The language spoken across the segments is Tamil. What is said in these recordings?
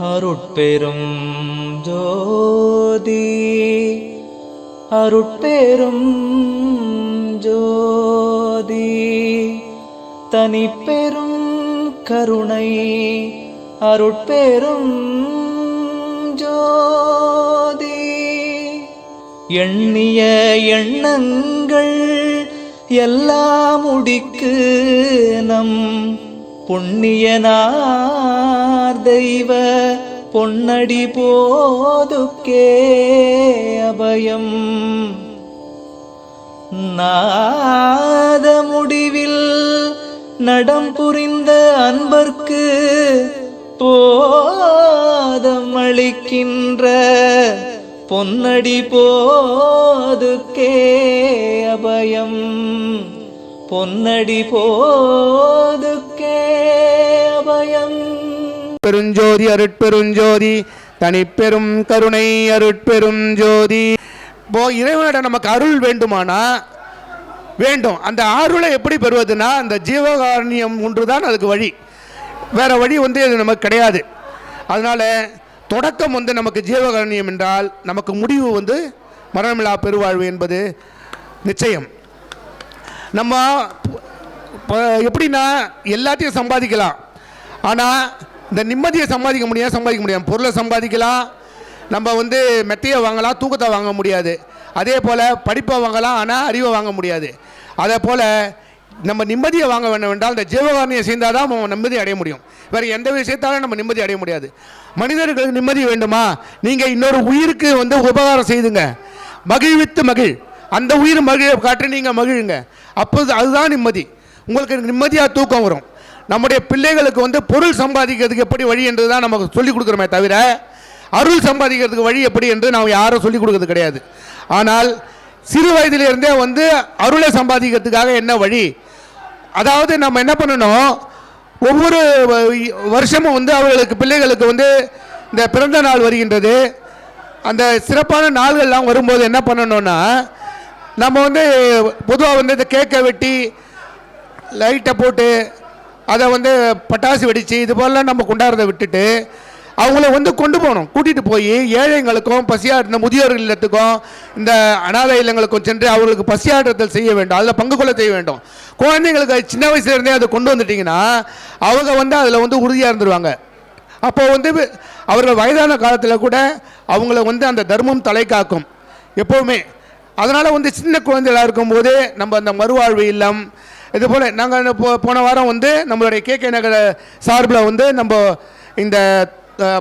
அருட்பெரும் ஜோதி அருட்பெரும் ஜோதி தனிப்பெரும் கருணை அருட்பெரும் ஜோதி. எண்ணிய எண்ணங்கள் எல்லாம் முடிக்கு நம் புண்ணியனா பொன்னார் தெய்வ பொன்னடி போதுக்கே அபயம். நாத முடிவில் நடம் புரிந்த அன்பர்க்கு போதம் அளிக்கின்ற பொன்னடி போதுக்கே அபயம். பொன்னடி போது அருட்பெருஞ்சோதி அருட்பெருஞ்சோதி தனிப்பெரும் கருணை அருட்பெரும் ஜோதி இப்போ இறைவனிடம் நமக்கு அருள் வேண்டுமானா? வேண்டும். அந்த அருளை எப்படி பெறுவதுன்னா அந்த ஜீவகாரண்யம் ஒன்றுதான் அதுக்கு வழி. வேற வழி வந்து அது நமக்கு கிடையாது. அதனால தொடக்கம் வந்து நமக்கு ஜீவகாரண்யம் என்றால் நமக்கு முடிவு வந்து மரணமில்லா பெருவாழ்வு என்பது நிச்சயம். நம்ம எப்படின்னா எல்லாத்தையும் சம்பாதிக்கலாம். ஆனால் இந்த நிம்மதியை சம்பாதிக்க முடியாது சம்பாதிக்க முடியாது பொருளை சம்பாதிக்கலாம். நம்ம வந்து மெத்தையை வாங்கலாம் தூக்கத்தை வாங்க முடியாது. அதே போல் படிப்பை வாங்கலாம் ஆனால் அறிவை வாங்க முடியாது. அதே போல் நம்ம நிம்மதியை வாங்க வேண்டும் என்றால் இந்த ஜீவகாரணியை செய்தால் தான் நம்ம நிம்மதி அடைய முடியும். வேறு எந்த விஷயத்தாலும் நம்ம நிம்மதி அடைய முடியாது. மனிதர்களுக்கு நிம்மதி வேண்டுமா? நீங்கள் இன்னொரு உயிருக்கு வந்து உபகாரம் செய்துங்க. மகிழ்வித்து மகிழ். அந்த உயிர் மகிழ காற்று நீங்கள் மகிழுங்க. அப்போது அதுதான் நிம்மதி. உங்களுக்கு நிம்மதியாக தூக்கம் வரும். நம்முடைய பிள்ளைகளுக்கு வந்து பொருள் சம்பாதிக்கிறதுக்கு எப்படி வழி என்று தான் நமக்கு சொல்லிக் கொடுக்குறோமே தவிர அருள் சம்பாதிக்கிறதுக்கு வழி எப்படி என்று நாம் யாரும் சொல்லிக் கொடுக்கறது கிடையாது. ஆனால் சிறு வயதிலிருந்தே வந்து அருளை சம்பாதிக்கிறதுக்காக என்ன வழி? அதாவது நம்ம என்ன பண்ணணும்? ஒவ்வொரு வ- வருஷமும் வந்து அவர்களுக்கு பிள்ளைகளுக்கு வந்து இந்த பிறந்த நாள் வருகின்றது. அந்த சிறப்பான நாள்கள்லாம் வரும்போது என்ன பண்ணணும்னா நம்ம வந்து பொதுவாக வந்து இந்த கேக்கை வெட்டி லைட்டை போட்டு அதை வந்து பட்டாசு வெடித்து இது போலலாம் நம்ம கொண்டாடுறதை விட்டுட்டு அவங்கள வந்து கொண்டு போகணும். கூட்டிகிட்டு போய் ஏழைங்களுக்கும் பசியா முதியோர் இல்லத்துக்கும் இந்த அனாதை இல்லங்களுக்கும் சென்று அவர்களுக்கு பசியாற்றத்தில் செய்ய வேண்டும். அதில் பங்கு கொள்ள செய்ய வேண்டும். குழந்தைங்களுக்கு சின்ன வயசுலேருந்தே அதை கொண்டு வந்துட்டிங்கன்னா அவங்க வந்து அதில் வந்து உறுதியாக இருந்துருவாங்க. அப்போது வந்து அவர்கள் வயதான காலத்தில் கூட அவங்கள வந்து அந்த தர்மம் தலை காக்கும் எப்போவுமே. அதனால் வந்து சின்ன குழந்தைகளாக இருக்கும்போது நம்ம அந்த மறுவாழ்வு இல்லம் இது போல் நாங்கள் போ போன வாரம் வந்து நம்மளுடைய கேகே நகர சார்பில் வந்து நம்ம இந்த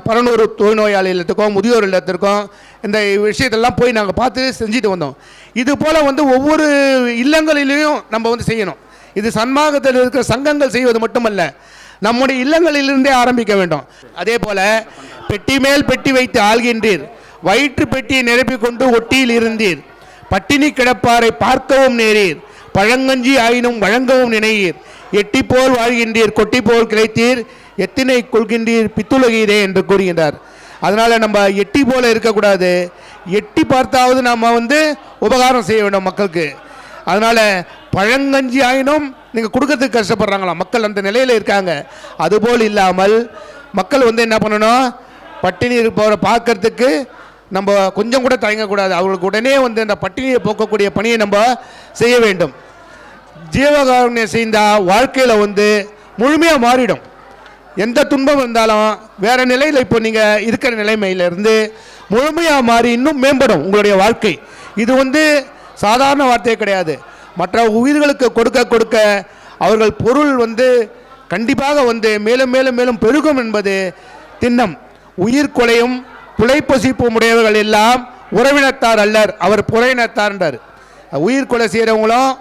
பரநூறு தொழுநோயாளி இல்லத்துக்கும் முதியோர் இல்லத்திற்கும் இந்த விஷயத்தெல்லாம் போய் நாங்கள் பார்த்து செஞ்சுட்டு வந்தோம். இது போல் வந்து ஒவ்வொரு இல்லங்களிலையும் நம்ம வந்து செய்யணும். இது சன்மார்க்கத்தில் இருக்கிற சங்கங்கள் செய்வது மட்டுமல்ல நம்முடைய இல்லங்களிலிருந்தே ஆரம்பிக்க வேண்டும். அதே போல் பெட்டி மேல் பெட்டி வைத்து ஆள்கின்றீர். வயிற்று பெட்டியை நிரப்பிக் கொண்டு ஒட்டியில் இருந்தீர். பட்டினி கிடப்பாரை பார்க்கவும் நேரீர். பழங்கஞ்சி ஆயினும் வழங்கவும் நினையீர். எட்டி போல் வாழ்கின்றீர் கொட்டி போல் கிடைத்தீர் எத்தினை கொள்கின்றீர் பித்துலகீரே என்று கூறுகின்றார். அதனால் நம்ம எட்டி போல இருக்கக்கூடாது. எட்டி பார்த்தாவது நம்ம வந்து உபகாரம் செய்ய வேண்டும் மக்களுக்கு. அதனால் பழங்கஞ்சி ஆயினும் நீங்கள் கொடுக்கறதுக்கு கஷ்டப்படுறாங்களா? மக்கள் அந்த நிலையில் இருக்காங்க. அதுபோல் இல்லாமல் மக்கள் வந்து என்ன பண்ணணும்? பட்டினி இருப்பவரை பார்க்கறதுக்கு நம்ம கொஞ்சம் கூட தயங்கக்கூடாது. அவங்களுக்கு உடனே வந்து அந்த பட்டினியை போக்கக்கூடிய பணியை நம்ம செய்ய வேண்டும். ஜீவகாருண்யம் செய்தால் வாழ்க்கையில் வந்து முழுமையாக மாறிடும். எந்த துன்பம் இருந்தாலும் வேற நிலையில் இப்போ நீங்கள் இருக்கிற நிலைமையிலிருந்து முழுமையாக மாறி இன்னும் மேம்படும் உங்களுடைய வாழ்க்கை. இது வந்து சாதாரண வார்த்தையே கிடையாது. மற்ற உயிர்களுக்கு கொடுக்க கொடுக்க அவர்கள் பொருள் வந்து கண்டிப்பாக வந்து மேலும் மேலும் மேலும் பெருகும் என்பது திண்ணம். உயிர் கொலையும் புலைப்பசிப்பும் உடையவர்கள் எல்லாம் உறவினத்தார் அல்லர். அவர் புறையினத்தார்ன்றார் உயிர் கொலை செய்கிறவங்களும்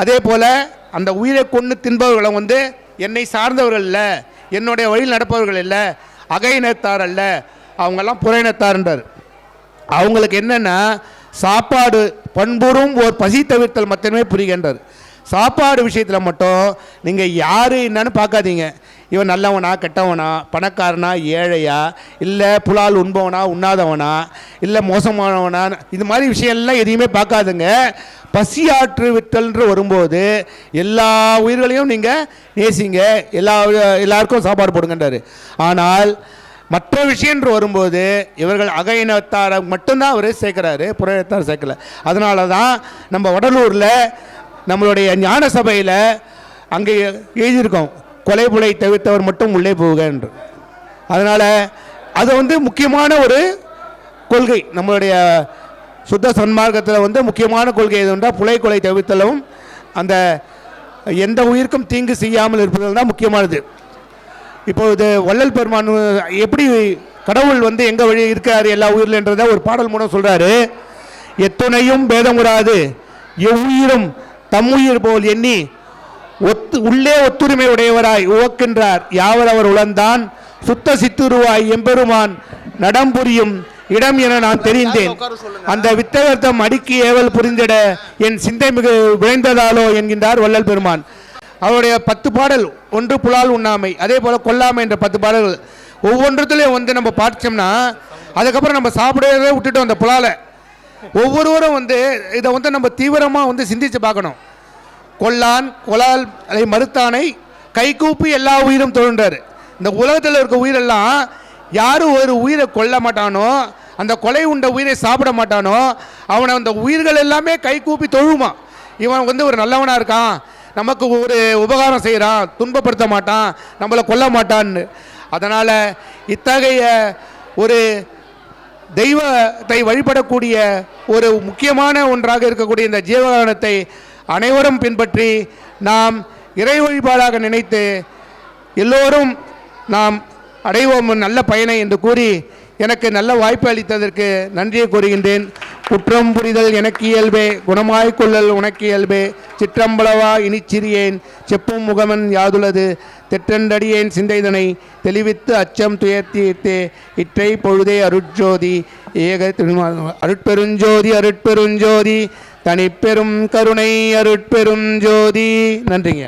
அதே போல் அந்த உயிரை கொண்டு தின்பவர்களும் வந்து என்னை சார்ந்தவர்கள் இல்லை என்னுடைய வழியில் நடப்பவர்கள் இல்லை அகையினத்தார் அல்ல அவங்கெல்லாம் புறையினத்தார்ன்றார் அவங்களுக்கு என்னென்னா சாப்பாடு பண்புறும் ஒரு பசி தவிர்த்தல் மட்டுமே புரிகின்றார். சாப்பாடு விஷயத்தில் மட்டும் நீங்கள் யார் என்னன்னு பார்க்காதீங்க. இவன் நல்லவனா கெட்டவனா பணக்காரனா ஏழையா இல்லை புலால் உண்பவனா உண்ணாதவனா இல்லை மோசமானவனா? இது மாதிரி விஷயம்லாம் எதையுமே பார்க்காதுங்க. பசியாற்று விட்டல்ன்ற வரும்போது எல்லா உயிர்களையும் நீங்கள் நேசிங்க. எல்லா எல்லாருக்கும் சாப்பாடு போடுங்கன்றாரு. ஆனால் மற்ற விஷயன்று வரும்போது இவர்கள் அக மட்டும்தான் அவர் சேர்க்குறாரு புற சேர்க்கல. அதனால தான் நம்ம வடலூரில் நம்மளுடைய ஞான சபையில் அங்கே எழுதியிருக்கோம் கொலை புலை தவிர்த்தவர் மட்டும் உள்ளே போக என்று. அதனால் அது வந்து முக்கியமான ஒரு கொள்கை நம்மளுடைய சுத்த சன்மார்க்கத்தில் வந்து முக்கியமான கொள்கை எது புலை கொலை தவிர்த்தலும் அந்த எந்த உயிருக்கும் தீங்கு செய்யாமல் இருப்பது தான் முக்கியமானது. இப்போ இது வள்ளல் பெருமான் எப்படி கடவுள் வந்து எங்கே வழி இருக்கார் எல்லா உயிரில்ன்றத ஒரு பாடல் மூலம் சொல்கிறாரு எத்துணையும் பேதமுறாது எவ்வுயிரும் தம்முயிர் போல் எண்ணி ஒத்து உள்ளே ஒத்துரிமை உடையவராய் உவக்கின்றார். யாவர் அவர் உழந்தான் சுத்த சித்துருவாய் எம்பெருமான் நடம்புரியும் இடம் என நான் தெரிந்தேன். அந்த வித்தகர்த்தம் அடுக்கி ஏவல் புரிந்திட என் சிந்தை மிகு விளைந்ததாலோ என்கின்றார் வள்ளல் பெருமான். அவருடைய பத்து பாடல் ஒன்று புலால் உண்ணாமை அதே போல் கொல்லாமை என்ற பத்து பாடல்கள். ஒவ்வொன்றத்துலையும் வந்து நம்ம பார்த்தோம்னா அதுக்கப்புறம் நம்ம சாப்பிடவே விட்டுட்டோம் அந்த புலாலை. ஒவ்வொருவரும் வந்து இதை வந்து நம்ம தீவிரமாக வந்து சிந்திச்சு பார்க்கணும். கொல்லான் கொலால் அதை மறுத்தானை கைகூப்பி எல்லா உயிரும் தொழுன்றார். இந்த உலகத்தில் இருக்க உயிரெல்லாம் யாரும் ஒரு உயிரை கொல்ல மாட்டானோ அந்த கொலை உண்ட உயிரை சாப்பிட மாட்டானோ அவனை அந்த உயிர்கள் எல்லாமே கை கூப்பி தொழுமா. இவன் வந்து ஒரு நல்லவனாக இருக்கான் நமக்கு ஒரு உபகாரம் செய்கிறான் துன்பப்படுத்த மாட்டான் நம்மளை கொல்ல மாட்டான்னு. அதனால் இத்தகைய ஒரு தெய்வத்தை வழிபடக்கூடிய ஒரு முக்கியமான ஒன்றாக இருக்கக்கூடிய இந்த ஜீவகானத்தை அனைவரும் பின்பற்றி நாம் இறை வழிபாடாக நினைத்து எல்லோரும் நாம் அடைவோம். நல்ல பயனை என்று கூறி எனக்கு நல்ல வாய்ப்பு அளித்ததற்கு நன்றியை கூறுகின்றேன். குற்றம் புரிதல் எனக்கு இயல்பே குணமாய்க் கொள்ளல் உனக்கு இயல்பே. சிற்றம்பளவா இனிச்சிறியேன் செப்பும் முகமன் யாதுலது தெற்றண்டடியேன் சிந்தைதனை தெளிவித்து அச்சம் துயர்த்தீர்த்தே. இற்றை பொழுதே அருட்ஜோதி ஏக அருட்பெருஞ்சோதி அருட்பெருஞ்சோதி. தனிப்பெரும் கருணை அருட்பெரும் ஜோதி நன்றிங்க.